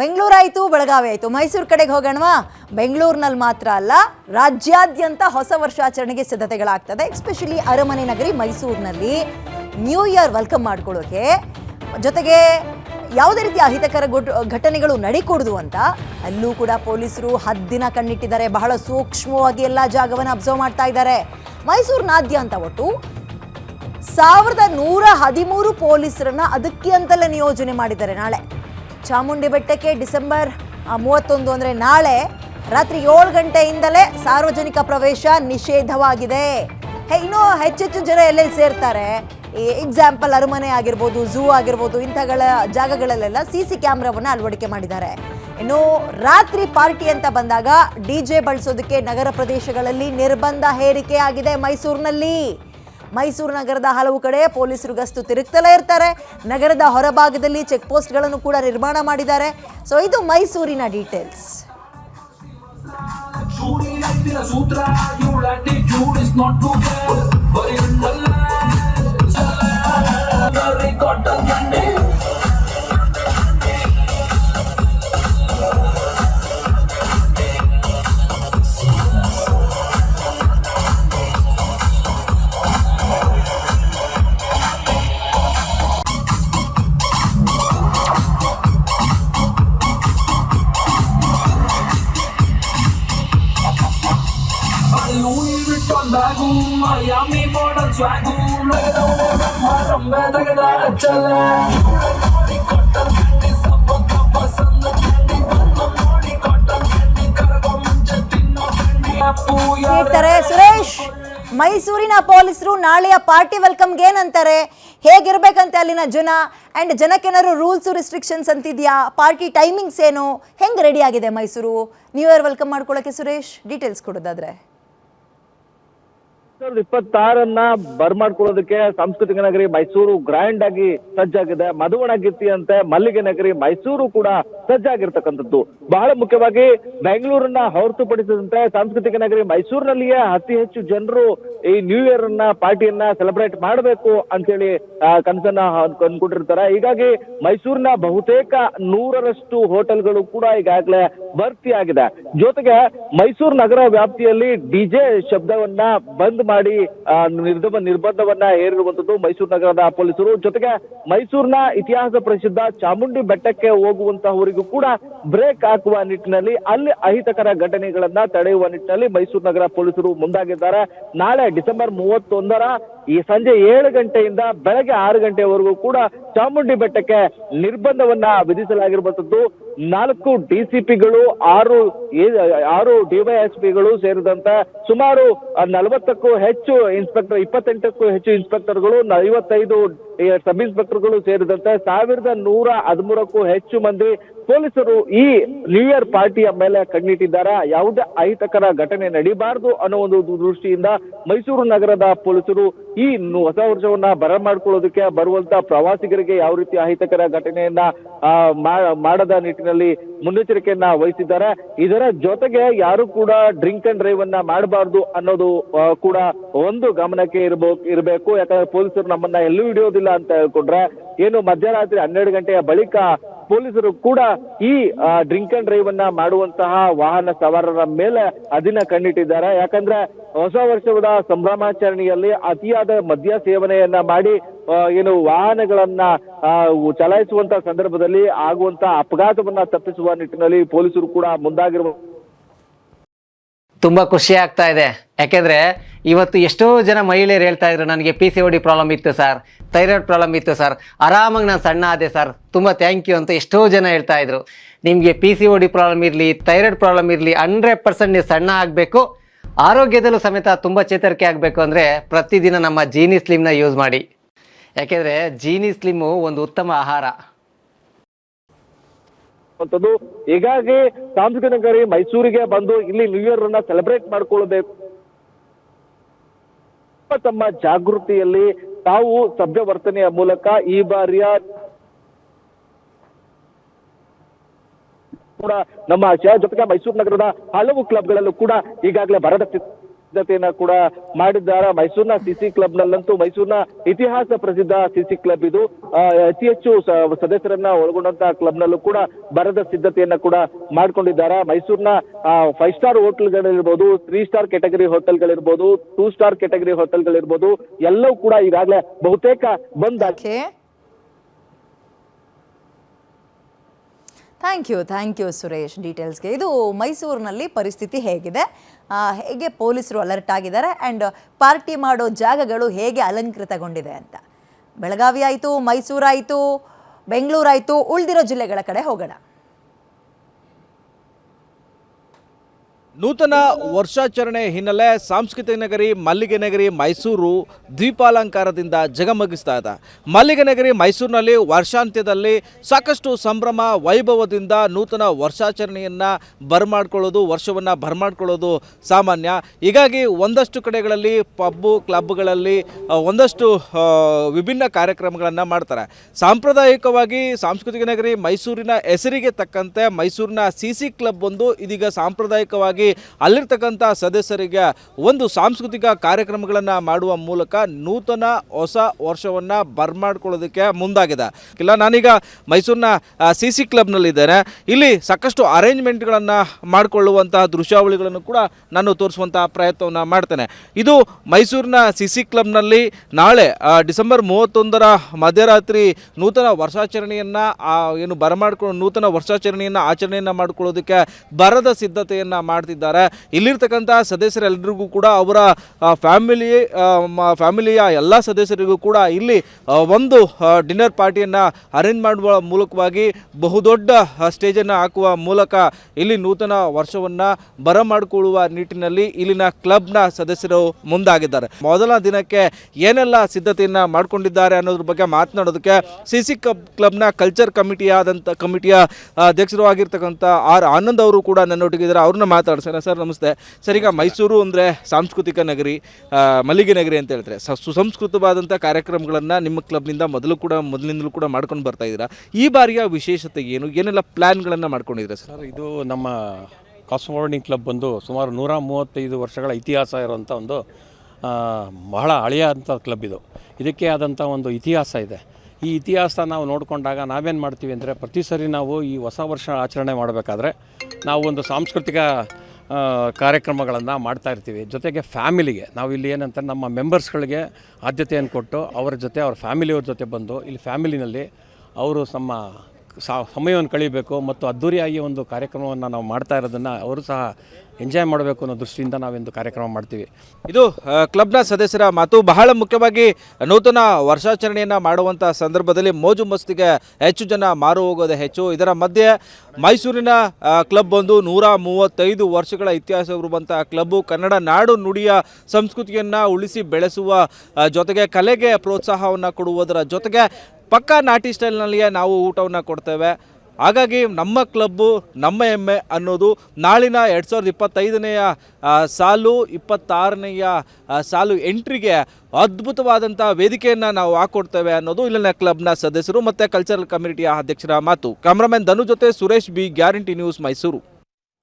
ಬೆಂಗಳೂರಾಯಿತು ಬೆಳಗಾವಿ ಆಯಿತು. ಮೈಸೂರು ಕಡೆಗೆ ಹೋಗೋಣವಾ? ಬೆಂಗಳೂರಿನಲ್ಲಿ ಮಾತ್ರ ಅಲ್ಲ, ರಾಜ್ಯಾದ್ಯಂತ ಹೊಸ ವರ್ಷಾಚರಣೆಗೆ ಸಿದ್ಧತೆಗಳಾಗ್ತದೆ. ಎಸ್ಪೆಷಲಿ ಅರಮನೆ ನಗರಿ ಮೈಸೂರಿನಲ್ಲಿ ನ್ಯೂ ಇಯರ್ ವೆಲ್ಕಮ್ ಮಾಡ್ಕೊಳ್ಳೋಕೆ. ಜೊತೆಗೆ ಯಾವುದೇ ರೀತಿಯ ಅಹಿತಕರ ಘಟನೆಗಳು ನಡೀಕೂಡದು ಅಂತ, ಅಲ್ಲೂ ಕೂಡ ಪೊಲೀಸರು ಹದ್ದಿನ ಕಣ್ಣಿಟ್ಟಿದ್ದಾರೆ. ಬಹಳ ಸೂಕ್ಷ್ಮವಾಗಿ ಎಲ್ಲ ಜಾಗವನ್ನು ಅಬ್ಸರ್ವ್ ಮಾಡ್ತಾ ಇದ್ದಾರೆ. ಮೈಸೂರಿನಾದ್ಯಂತ ಒಟ್ಟು ಸಾವಿರದ ನೂರ ಹದಿಮೂರು ಪೊಲೀಸರನ್ನ ಅದಕ್ಕೆ ಅಂತಲೇ ನಿಯೋಜನೆ ಮಾಡಿದ್ದಾರೆ ನಾಳೆ. ಚಾಮುಂಡಿ ಬೆಟ್ಟಕ್ಕೆ ಡಿಸೆಂಬರ್ ಮೂವತ್ತೊಂದು ಅಂದರೆ ನಾಳೆ ರಾತ್ರಿ ಏಳು ಗಂಟೆಯಿಂದಲೇ ಸಾರ್ವಜನಿಕ ಪ್ರವೇಶ ನಿಷೇಧವಾಗಿದೆ. ಇನ್ನೂ ಹೆಚ್ಚೆಚ್ಚು ಜನ ಎಲ್ಲೆಲ್ಲಿ ಸೇರ್ತಾರೆ? ಈ ಎಕ್ಸಾಂಪಲ್ ಅರಮನೆ ಆಗಿರ್ಬೋದು ಝೂ ಆಗಿರ್ಬೋದು, ಇಂಥಗಳ ಜಾಗಗಳಲ್ಲೆಲ್ಲ ಸಿ ಸಿ ಕ್ಯಾಮ್ರಾವನ್ನು ಅಳವಡಿಕೆ ಮಾಡಿದ್ದಾರೆ. ಇನ್ನು ರಾತ್ರಿ ಪಾರ್ಟಿ ಅಂತ ಬಂದಾಗ ಡಿ ಜೆ ಬಳಸೋದಕ್ಕೆ ನಗರ ಪ್ರದೇಶಗಳಲ್ಲಿ ನಿರ್ಬಂಧ ಹೇರಿಕೆ ಆಗಿದೆ ಮೈಸೂರಿನಲ್ಲಿ. ಮೈಸೂರು ನಗರದ ಹಲವು ಕಡೆ ಪೊಲೀಸರು ಗಸ್ತು ತಿರುಗ್ತಲೇ ಇರ್ತಾರೆ. ನಗರದ ಹೊರಭಾಗದಲ್ಲಿ ಚೆಕ್ ಪೋಸ್ಟ್ಗಳನ್ನು ಕೂಡ ನಿರ್ಮಾಣ ಮಾಡಿದ್ದಾರೆ. ಸೊ ಇದು ಮೈಸೂರಿನ ಡೀಟೇಲ್ಸ್ ಹೇಳ್ತಾರೆ ಸುರೇಶ್, ಮೈಸೂರಿನ ಪೊಲೀಸರು ನಾಳೆಯ ಪಾರ್ಟಿ ವೆಲ್ಕಮ್ಗೆ ಏನಂತಾರೆ? ಹೇಗಿರ್ಬೇಕಂತೆ ಅಲ್ಲಿನ ಜನ? ಆ್ಯಂಡ್ ಜನಕ್ಕೇನಾದ್ರು ರೂಲ್ಸು ರಿಸ್ಟ್ರಿಕ್ಷನ್ಸ್ ಅಂತಿದ್ಯಾ? ಪಾರ್ಟಿ ಟೈಮಿಂಗ್ಸ್ ಏನು? ಹೆಂಗೆ ರೆಡಿ ಆಗಿದೆ ಮೈಸೂರು? ನ್ಯೂ ಇಯರ್ ವೆಲ್ಕಮ್ ಮಾಡ್ಕೊಳ್ಳೋಕೆ ಸುರೇಶ್? ಡೀಟೇಲ್ಸ್ ಕೊಡೋದಾದ್ರೆ. ಸಾವಿರದ ಇಪ್ಪತ್ತಾರನ್ನ ಬರ್ಮಾಡ್ಕೊಳ್ಳೋದಕ್ಕೆ ಸಾಂಸ್ಕೃತಿಕ ನಗರಿ ಮೈಸೂರು ಗ್ರ್ಯಾಂಡ್ ಆಗಿ ಸಜ್ಜಾಗಿದೆ. ಮಧುವಣ ಗೀರ್ತಿಯಂತೆ ಮಲ್ಲಿಗೆ ನಗರಿ ಮೈಸೂರು ಕೂಡ ಸಜ್ಜಾಗಿರ್ತಕ್ಕಂಥದ್ದು. ಬಹಳ ಮುಖ್ಯವಾಗಿ ಬೆಂಗಳೂರನ್ನ ಹೊರತುಪಡಿಸಿದಂತೆ ಸಾಂಸ್ಕೃತಿಕ ನಗರಿ ಮೈಸೂರಿನಲ್ಲಿಯೇ ಅತಿ ಹೆಚ್ಚು ಜನರು ಈ ನ್ಯೂ ಇಯರ್ ಅನ್ನ ಪಾರ್ಟಿಯನ್ನ ಸೆಲೆಬ್ರೇಟ್ ಮಾಡಬೇಕು ಅಂತೇಳಿ ಕನಸನ್ನ ಅಂದ್ಕೊಂಡಿರ್ತಾರೆ ಹೀಗಾಗಿ ಮೈಸೂರಿನ ಬಹುತೇಕ ನೂರರಷ್ಟು ಹೋಟೆಲ್ಗಳು ಕೂಡ ಈಗಾಗಲೇ ಭರ್ತಿಯಾಗಿದೆ ಜೊತೆಗೆ ಮೈಸೂರು ನಗರ ವ್ಯಾಪ್ತಿಯಲ್ಲಿ ಡಿಜೆ ಶಬ್ದವನ್ನ ಬಂದ್ ಮಾಡಿ ಆ, ನಿರ್ಬಂಧವನ್ನ ಹೇರಿರುವಂತದ್ದು ಮೈಸೂರು ನಗರದ ಪೊಲೀಸರು. ಜೊತೆಗೆ ಮೈಸೂರಿನ ಇತಿಹಾಸ ಪ್ರಸಿದ್ಧ ಚಾಮುಂಡಿ ಬೆಟ್ಟಕ್ಕೆ ಹೋಗುವಂತಹವರಿಗೂ ಕೂಡ ಬ್ರೇಕ್ ಹಾಕುವ ನಿಟ್ಟಿನಲ್ಲಿ ಅಲ್ಲಿ ಅಹಿತಕರ ಘಟನೆಗಳನ್ನ ತಡೆಯುವ ನಿಟ್ಟಿನಲ್ಲಿ ಮೈಸೂರು ನಗರ ಪೊಲೀಸರು ಮುಂದಾಗಿದ್ದಾರೆ. ನಾಳೆ ಡಿಸೆಂಬರ್ ಮೂವತ್ತೊಂದರ ಈ ಸಂಜೆ ಏಳು ಗಂಟೆಯಿಂದ ಬೆಳಗ್ಗೆ ಆರು ಗಂಟೆವರೆಗೂ ಕೂಡ ಚಾಮುಂಡಿ ಬೆಟ್ಟಕ್ಕೆ ನಿರ್ಬಂಧವನ್ನ ವಿಧಿಸಲಾಗಿರುವಂತದ್ದು ನಾಲ್ಕು ಡಿಸಿಪಿಗಳು, ಆರು ಆರು ಡಿವೈಎಸ್ಪಿಗಳು ಸೇರಿದಂತೆ ಸುಮಾರು ನಲವತ್ತಕ್ಕೂ ಹೆಚ್ಚು ಇನ್ಸ್ಪೆಕ್ಟರ್, ಇಪ್ಪತ್ತೆಂಟಕ್ಕೂ ಹೆಚ್ಚು ಇನ್ಸ್ಪೆಕ್ಟರ್ಗಳು ಐವತ್ತೈದು ಸಬ್ ಇನ್ಸ್ಪೆಕ್ಟರ್ಗಳು ಸೇರಿದಂತೆ ಸಾವಿರದ ನೂರ ಹದಿಮೂರಕ್ಕೂ ಹೆಚ್ಚು ಮಂದಿ ಪೊಲೀಸರು ಈ ನ್ಯೂ ಇಯರ್ ಪಾರ್ಟಿಯ ಮೇಲೆ ಕಣ್ಣಿಟ್ಟಿದ್ದಾರೆ. ಯಾವುದೇ ಅಹಿತಕರ ಘಟನೆ ನಡೀಬಾರದು ಅನ್ನೋ ಒಂದು ದೃಷ್ಟಿಯಿಂದ ಮೈಸೂರು ನಗರದ ಪೊಲೀಸರು ಈ ಹೊಸ ವರ್ಷವನ್ನ ಬರ ಮಾಡ್ಕೊಳ್ಳೋದಕ್ಕೆ ಬರುವಂತ ಪ್ರವಾಸಿಗರಿಗೆ ಯಾವ ರೀತಿ ಅಹಿತಕರ ಘಟನೆಯನ್ನ ಮಾಡದ ನಿಟ್ಟಿನಲ್ಲಿ ಮುನ್ನೆಚ್ಚರಿಕೆಯನ್ನ ವಹಿಸಿದ್ದಾರೆ. ಇದರ ಜೊತೆಗೆ ಯಾರು ಕೂಡ ಡ್ರಿಂಕ್ ಅಂಡ್ ಡ್ರೈವ್ ಅನ್ನ ಮಾಡಬಾರ್ದು ಅನ್ನೋದು ಕೂಡ ಒಂದು ಗಮನಕ್ಕೆ ಇರಬೇಕು ಇರಬೇಕು. ಯಾಕಂದ್ರೆ ಪೊಲೀಸರು ನಮ್ಮನ್ನ ಎಲ್ಲೂ ಹಿಡಿಯೋದಿಲ್ಲ ಅಂತ ಹೇಳ್ಕೊಂಡ್ರೆ, ಏನು ಮಧ್ಯರಾತ್ರಿ ಹನ್ನೆರಡು ಗಂಟೆಯ ಬಳಿಕ ಪೊಲೀಸರು ಕೂಡ ಈ ಡ್ರಿಂಕ್ ಅಂಡ್ ಡ್ರೈವ್ ಅನ್ನ ಮಾಡುವಂತಹ ವಾಹನ ಸವಾರರ ಮೇಲೆ ಅದಿನ ಕಣ್ಣಿಟ್ಟಿದ್ದಾರೆ. ಯಾಕಂದ್ರೆ ಹೊಸ ವರ್ಷದ ಸಂಭ್ರಮಾಚರಣೆಯಲ್ಲಿ ಅತಿಯಾದ ಮದ್ಯ ಸೇವನೆಯನ್ನ ಮಾಡಿ ಏನು ವಾಹನಗಳನ್ನ ಚಲಾಯಿಸುವಂತ ಸಂದರ್ಭದಲ್ಲಿ ಆಗುವಂತ ಅಪಘಾತವನ್ನ ತಪ್ಪಿಸುವ ನಿಟ್ಟಿನಲ್ಲಿ ಪೊಲೀಸರು ಕೂಡ ಮುಂದಾಗಿರುವ ತುಂಬಾ ಖುಷಿ ಆಗ್ತಾ ಇದೆ. ಯಾಕೆಂದ್ರೆ ಇವತ್ತು ಎಷ್ಟೋ ಜನ ಮಹಿಳೆಯರು ಹೇಳ್ತಾ ಇದ್ರು, ನನಗೆ P C O D problem ಇತ್ತು ಸರ್ ಥೈರಾಯ್ಡ್ ಪ್ರಾಬ್ಲಮ್ ಇತ್ತು ಸರ್, ಆರಾಮಾಗಿ ನಾನು ಸಣ್ಣ ಆದೆ ಸರ್, ತುಂಬ ಥ್ಯಾಂಕ್ ಯು ಅಂತ ಎಷ್ಟೋ ಜನ ಹೇಳ್ತಾ ಇದ್ರು. ನಿಮಗೆ P C O D problem ಇರಲಿ ಥೈರಾಯ್ಡ್ ಪ್ರಾಬ್ಲಮ್ ಇರಲಿ ಹಂಡ್ರೆಡ್ ಪರ್ಸೆಂಟ್ ನೀವು ಸಣ್ಣ ಆಗಬೇಕು. ಆರೋಗ್ಯದಲ್ಲೂ ಸಮೇತ ತುಂಬ ಚೇತರಿಕೆ ಆಗಬೇಕು ಅಂದರೆ ಪ್ರತಿದಿನ ನಮ್ಮ ಜೀನಿ ಸ್ಲಿಮ್ನ ಯೂಸ್ ಮಾಡಿ. ಯಾಕೆಂದರೆ ಜೀನಿ ಸ್ಲಿಮ್ಮು ಒಂದು ಉತ್ತಮ ಆಹಾರ. ಹೀಗಾಗಿ ಸಾಂಸ್ಕೃತಿಕ ನಗರಿ ಮೈಸೂರಿಗೆ ಬಂದು ಇಲ್ಲಿ ನ್ಯೂ ಇಯರ್ ಅನ್ನ ಸೆಲೆಬ್ರೇಟ್ ಮಾಡ್ಕೊಳ್ಬೇಕು. ತಮ್ಮ ಜಾಗೃತಿಯಲ್ಲಿ ತಾವು ಸಭ್ಯ ವರ್ತನೆಯ ಮೂಲಕ ಈ ಬಾರಿಯ ಕೂಡ ನಮ್ಮ ಆಶಯ ಜೊತೆಗೆ ಮೈಸೂರು ನಗರದ ಹಲವು ಕ್ಲಬ್ಗಳಲ್ಲೂ ಕೂಡ ಈಗಾಗಲೇ ಬರದ ಸಿದ್ಧತೆಯನ್ನ ಕೂಡ ಮಾಡಿದ್ದಾರೆ. ಮೈಸೂರಿನ ಸಿಸಿ ಕ್ಲಬ್ ನಲ್ಲಂತೂ ಮೈಸೂರಿನ ಇತಿಹಾಸ ಪ್ರಸಿದ್ಧ ಸಿಸಿ ಕ್ಲಬ್ ಇದು. ಅತಿ ಹೆಚ್ಚು ಸದಸ್ಯರನ್ನ ಒಳಗೊಂಡಂತಹ ಕ್ಲಬ್ ನಲ್ಲೂ ಕೂಡ ಬರದ ಸಿದ್ಧತೆಯನ್ನ ಕೂಡ ಮಾಡ್ಕೊಂಡಿದ್ದಾರೆ. ಮೈಸೂರಿನ ಫೈವ್ ಸ್ಟಾರ್ ಹೋಟೆಲ್ಗಳಿರ್ಬೋದು, ತ್ರೀ ಸ್ಟಾರ್ ಕೆಟಗರಿ ಹೋಟೆಲ್ಗಳಿರ್ಬೋದು, ಟೂ ಸ್ಟಾರ್ ಕೆಟಗರಿ ಹೋಟೆಲ್ಗಳಿರ್ಬೋದು, ಎಲ್ಲವೂ ಕೂಡ ಈಗಾಗಲೇ ಬಹುತೇಕ ಬಂದ್ thank you thank you Suresh ಡೀಟೇಲ್ಸ್ಗೆ ಇದು ಮೈಸೂರಿನಲ್ಲಿ ಪರಿಸ್ಥಿತಿ ಹೇಗಿದೆ. ಹೇಗೆ ಪೊಲೀಸರು ಅಲರ್ಟ್ ಆಗಿದ್ದಾರೆ ಆ್ಯಂಡ್ ಪಾರ್ಟಿ ಮಾಡೋ ಜಾಗಗಳು ಹೇಗೆ ಅಲಂಕೃತಗೊಂಡಿದೆ ಅಂತ. ಬೆಳಗಾವಿ ಆಯಿತು ಮೈಸೂರಾಯಿತು, ಬೆಂಗಳೂರಾಯಿತು, ಉಳಿದಿರೋ ಜಿಲ್ಲೆಗಳ ಕಡೆ ಹೋಗೋಣ. ನೂತನ ವರ್ಷಾಚರಣೆ ಹಿನ್ನೆಲೆ ಸಾಂಸ್ಕೃತಿಕ ನಗರಿ, ಮಲ್ಲಿಗೆ ನಗರಿ, ಮೈಸೂರು ದ್ವೀಪಾಲಂಕಾರದಿಂದ ಜಗಮಗಿಸ್ತಾ ಇದೆ. ಮಲ್ಲಿಗೆ ನಗರಿ ಮೈಸೂರಿನಲ್ಲಿ ವರ್ಷಾಂತ್ಯದಲ್ಲಿ ಸಾಕಷ್ಟು ಸಂಭ್ರಮ, ವೈಭವದಿಂದ ನೂತನ ವರ್ಷಾಚರಣೆಯನ್ನು ಬರಮಾಡ್ಕೊಳ್ಳೋದು, ವರ್ಷವನ್ನು ಬರಮಾಡ್ಕೊಳ್ಳೋದು ಸಾಮಾನ್ಯ. ಹೀಗಾಗಿ ಒಂದಷ್ಟು ಕಡೆಗಳಲ್ಲಿ ಪಬ್ಬು, ಕ್ಲಬ್ಗಳಲ್ಲಿ ಒಂದಷ್ಟು ವಿಭಿನ್ನ ಕಾರ್ಯಕ್ರಮಗಳನ್ನು ಮಾಡ್ತಾರೆ. ಸಾಂಪ್ರದಾಯಿಕವಾಗಿ ಸಾಂಸ್ಕೃತಿಕ ನಗರಿ ಮೈಸೂರಿನ ಹೆಸರಿಗೆ ತಕ್ಕಂತೆ ಮೈಸೂರಿನ ಸಿ ಸಿ ಕ್ಲಬ್ ಒಂದು ಇದೀಗ ಸಾಂಪ್ರದಾಯಿಕವಾಗಿ ಅಲ್ಲಿರ್ತಕ್ಕಂಥ ಸದಸ್ಯರಿಗೆ ಒಂದು ಸಾಂಸ್ಕೃತಿಕ ಕಾರ್ಯಕ್ರಮಗಳನ್ನು ಮಾಡುವ ಮೂಲಕ ನೂತನ ಹೊಸ ವರ್ಷವನ್ನು ಬರ್ಮಾಡ್ಕೊಳ್ಳೋದಕ್ಕೆ ಮುಂದಾಗಿದೆ. ಇಲ್ಲ, ನಾನೀಗ ಮೈಸೂರಿನ ಸಿ ಸಿ ಕ್ಲಬ್ನಲ್ಲಿದ್ದೇನೆ. ಇಲ್ಲಿ ಸಾಕಷ್ಟು ಅರೇಂಜ್ಮೆಂಟ್ಗಳನ್ನು ಮಾಡಿಕೊಳ್ಳುವಂತಹ ದೃಶ್ಯಾವಳಿಗಳನ್ನು ಕೂಡ ನಾನು ತೋರಿಸುವಂತಹ ಪ್ರಯತ್ನವನ್ನು ಮಾಡ್ತೇನೆ. ಇದು ಮೈಸೂರಿನ ಸಿ ಸಿ ಕ್ಲಬ್ನಲ್ಲಿ ನಾಳೆ ಡಿಸೆಂಬರ್ ಮೂವತ್ತೊಂದರ ಮಧ್ಯರಾತ್ರಿ ನೂತನ ವರ್ಷಾಚರಣೆಯನ್ನು ಏನು ಬರಮಾಡ್ಕೊಂಡು ನೂತನ ವರ್ಷಾಚರಣೆಯನ್ನು, ಆಚರಣೆಯನ್ನು ಮಾಡಿಕೊಳ್ಳೋದಕ್ಕೆ ಬರದ ಸಿದ್ಧತೆಯನ್ನು ಮಾಡ್ತಿದ್ದಾರೆ ಇಲ್ಲಿರ್ತಕ್ಕಂಥ ಸದಸ್ಯರೆಲ್ಲರಿಗೂ ಕೂಡ ಅವರ ಫ್ಯಾಮಿಲಿ ಫ್ಯಾಮಿಲಿಯ ಎಲ್ಲ ಸದಸ್ಯರಿಗೂ ಕೂಡ ಇಲ್ಲಿ ಒಂದು ಡಿನ್ನರ್ ಪಾರ್ಟಿಯನ್ನು ಅರೇಂಜ್ ಮಾಡುವ ಮೂಲಕವಾಗಿ ಬಹುದೊಡ್ಡ ಸ್ಟೇಜನ್ನು ಹಾಕುವ ಮೂಲಕ ಇಲ್ಲಿ ನೂತನ ವರ್ಷವನ್ನು ಬರಮಾಡಿಕೊಳ್ಳುವ ನಿಟ್ಟಿನಲ್ಲಿ ಇಲ್ಲಿನ ಕ್ಲಬ್ನ ಸದಸ್ಯರು ಮುಂದಾಗಿದ್ದಾರೆ. ಮೊದಲ ದಿನಕ್ಕೆ ಏನೆಲ್ಲ ಸಿದ್ಧತೆಯನ್ನು ಮಾಡಿಕೊಂಡಿದ್ದಾರೆ ಅನ್ನೋದ್ರ ಬಗ್ಗೆ ಮಾತನಾಡೋದಕ್ಕೆ ಸಿ ಸಿ ಕ್ಲಬ್ ಕ್ಲಬ್ನ ಕಲ್ಚರ್ ಕಮಿಟಿಯಾದಂಥ ಕಮಿಟಿಯ ಅಧ್ಯಕ್ಷರು ಆಗಿರ್ತಕ್ಕಂಥ ಆರ್ ಆನಂದ್ ಅವರು ಕೂಡ ನನ್ನೊಟ್ಟಿಗಿದ್ದಾರೆ ಅವ್ರನ್ನ ಮಾತಾಡ್ಸೋಣ. ಸರ್ ನಮಸ್ತೆ. ಸರ್ ಈಗ ಮೈಸೂರು ಅಂದರೆ ಸಾಂಸ್ಕೃತಿಕ ನಗರಿ ಮಲ್ಲಿಗೆ ನಗರಿ ಅಂತ ಹೇಳ್ತಾರೆ. ಸ- ಸುಸಂಸ್ಕೃತವಾದಂಥ ಕಾರ್ಯಕ್ರಮಗಳನ್ನು ನಿಮ್ಮ ಕ್ಲಬ್ನಿಂದ ಮೊದಲು ಕೂಡ ಮೊದಲಿಂದಲೂ ಕೂಡ ಮಾಡ್ಕೊಂಡು ಬರ್ತಾ ಇದ್ದೀರಾ? ಈ ಬಾರಿಯ ವಿಶೇಷತೆ ಏನು? ಏನೆಲ್ಲ ಪ್ಲ್ಯಾನ್ಗಳನ್ನು ಮಾಡ್ಕೊಂಡಿದ್ದೀರಾ ಸರ್? ಸರ್ ಇದು ನಮ್ಮ ಕಾಸ್ಮೋರ್ಡಿಂಗ್ ಕ್ಲಬ್ ಬಂದು ಸುಮಾರು ನೂರ ಮೂವತ್ತೈದು ವರ್ಷಗಳ ಇತಿಹಾಸ ಇರುವಂಥ ಒಂದು ಆ, ಬಹಳ ಹಳೆಯ ಅಂಥ ಕ್ಲಬ್ ಇದು. ಇದಕ್ಕೆ ಆದಂಥ ಒಂದು ಇತಿಹಾಸ ಇದೆ. ಈ ಇತಿಹಾಸ ನಾವು ನೋಡಿಕೊಂಡಾಗ ನಾವೇನು ಮಾಡ್ತೀವಿ ಅಂದರೆ ಪ್ರತಿ ಸರಿ ನಾವು ಈ ಹೊಸ ವರ್ಷ ಆಚರಣೆ ಮಾಡಬೇಕಾದ್ರೆ ನಾವು ಒಂದು ಸಾಂಸ್ಕೃತಿಕ ಕಾರ್ಯಕ್ರಮಗಳನ್ನು ಮಾಡ್ತಾ ಇರ್ತೀವಿ. ಜೊತೆಗೆ ಫ್ಯಾಮಿಲಿಗೆ, ನಾವು ಇಲ್ಲಿ ಏನಂತ ನಮ್ಮ ಮೆಂಬರ್ಸ್ಗಳಿಗೆ ಆದ್ಯತೆಯನ್ನು ಕೊಟ್ಟು, ಅವರ ಜೊತೆ, ಅವ್ರ ಫ್ಯಾಮಿಲಿಯವ್ರ ಜೊತೆ ಬಂದು, ಇಲ್ಲಿ ಫ್ಯಾಮಿಲಿನಲ್ಲಿ ಅವರು ನಮ್ಮ ಸಾ ಸಮಯವನ್ನು ಕಳಿಬೇಕು ಮತ್ತು ಅದ್ಧೂರಿಯಾಗಿ ಒಂದು ಕಾರ್ಯಕ್ರಮವನ್ನು ನಾವು ಮಾಡ್ತಾ ಇರೋದನ್ನು ಅವರು ಸಹ ಎಂಜಾಯ್ ಮಾಡಬೇಕು ಅನ್ನೋ ದೃಷ್ಟಿಯಿಂದ ನಾವೊಂದು ಕಾರ್ಯಕ್ರಮ ಮಾಡ್ತೀವಿ. ಇದು ಕ್ಲಬ್ನ ಸದಸ್ಯರ ಮಾತು ಬಹಳ ಮುಖ್ಯವಾಗಿ ನೂತನ ವರ್ಷಾಚರಣೆಯನ್ನು ಮಾಡುವಂಥ ಸಂದರ್ಭದಲ್ಲಿ ಮೋಜು ಮಸ್ತಿಗೆ ಹೆಚ್ಚು ಜನ ಮಾರು ಹೋಗೋದೇ ಹೆಚ್ಚು. ಇದರ ಮಧ್ಯೆ ಮೈಸೂರಿನ ಕ್ಲಬ್ ಒಂದು ನೂರ ಮೂವತ್ತೈದು ವರ್ಷಗಳ ಇತಿಹಾಸವಿರುವಂಥ ಕ್ಲಬ್ಬು ಕನ್ನಡ ನಾಡು ನುಡಿಯ ಸಂಸ್ಕೃತಿಯನ್ನು ಉಳಿಸಿ ಬೆಳೆಸುವ ಜೊತೆಗೆ ಕಲೆಗೆ ಪ್ರೋತ್ಸಾಹವನ್ನು ಕೊಡುವುದರ ಜೊತೆಗೆ ಪಕ್ಕಾ ನಾಟಿ ಸ್ಟೈಲ್ನಲ್ಲಿಯೇ ನಾವು ಊಟವನ್ನು ಕೊಡ್ತೇವೆ. ಹಾಗಾಗಿ ನಮ್ಮ ಕ್ಲಬ್ಬು, ನಮ್ಮ ಹೆಮ್ಮೆ ಅನ್ನೋದು ನಾಳಿನ ಎರಡು ಸಾವಿರದ ಇಪ್ಪತ್ತೈದನೆಯ ಸಾಲು, ಇಪ್ಪತ್ತಾರನೆಯ ಸಾಲು ಎಂಟ್ರಿಗೆ ಅದ್ಭುತವಾದಂಥ ವೇದಿಕೆಯನ್ನು ನಾವು ಹಾಕೊಡ್ತೇವೆ ಅನ್ನೋದು ಇಲ್ಲಿನ ಕ್ಲಬ್ನ ಸದಸ್ಯರು ಮತ್ತು ಕಲ್ಚರಲ್ ಕಮ್ಯುನಿಟಿಯ ಅಧ್ಯಕ್ಷರ ಮಾತು. ಕ್ಯಾಮ್ರಾಮನ್ ಧನು ಜೊತೆ Suresh B guarantee news Mysuru